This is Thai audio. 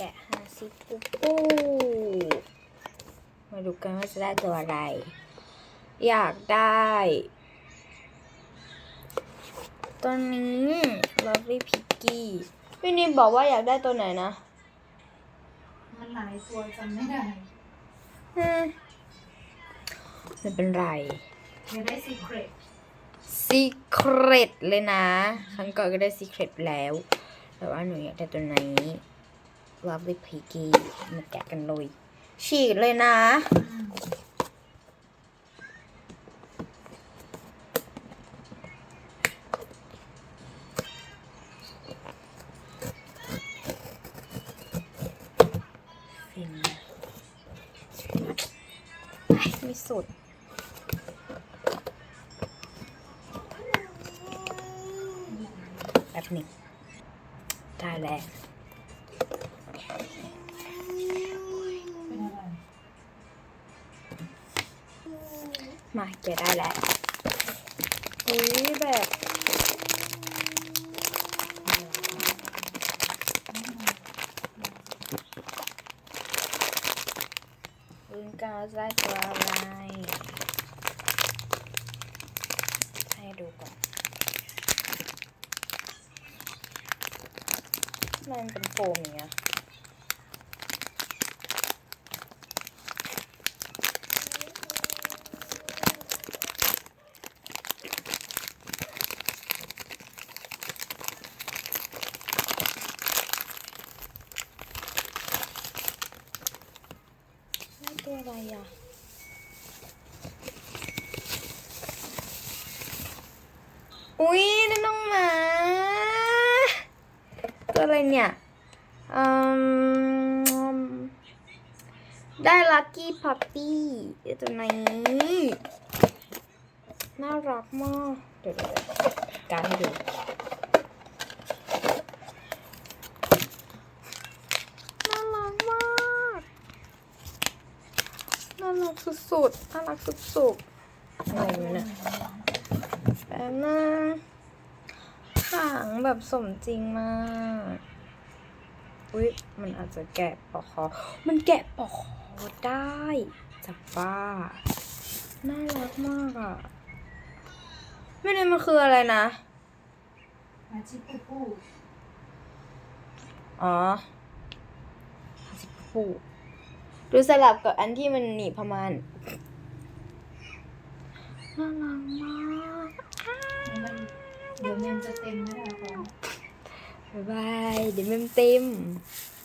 แกะห้าสิบปุ๊บปูมาดูกันว่าจะได้ตัวอะไร อยากได้ ตัวนี้ Lovely Piggy พี่นิมบอกว่าอยากได้ตัวไหนนะ มันหลายตัวจำไม่ได้อืมไม่เป็นไรอยากได้ซีเครต Secret เลยนะ ครั้งก่อนก็ได้ Secret แล้ว แต่ว่าหนูอยากได้ตัว ไหน Lovely Piggy มาแกะกันเลย ฉีกเลยนะไม่สุดแบบหนึ่งได้แล้ว มาเก็บได้แล้วอุ้ยแบบลุ้นกันว่าจะได้ตัวอะไรให้ดูก่อน มันเป็นโฟมอย่างเงี้ย ตัวอะไรอะอุ๊ยนั่นน้องหมาตัวอะไรเนี่ยอืมได้ลั c กี้พัปปี้ตัวไหนน่ารักมาก เดี๋ยวเดี๋ยวเดี๋ยวการให้ดู น่ารักมาก น่ารัก สุดๆน่ารักสุดๆอะไรอยู่เนี่ยแป๊บนึงหางแบบสมจริงมาก อุ้ยมันอาจจะแกะปอกคอ มันแกะปอกคอได้จับบ้า น่ารักมากอะ ไม่ได้มันคืออะไรนะอาชิปูปูอ๋อสิ บผูดูสลับกับอันที่มันหนีบประมาณน่ารักมากมันเดี๋ยวเมมจะเต็มไม่ได้พอบ๊ายบาย เดี๋ยวเมมเต็มบ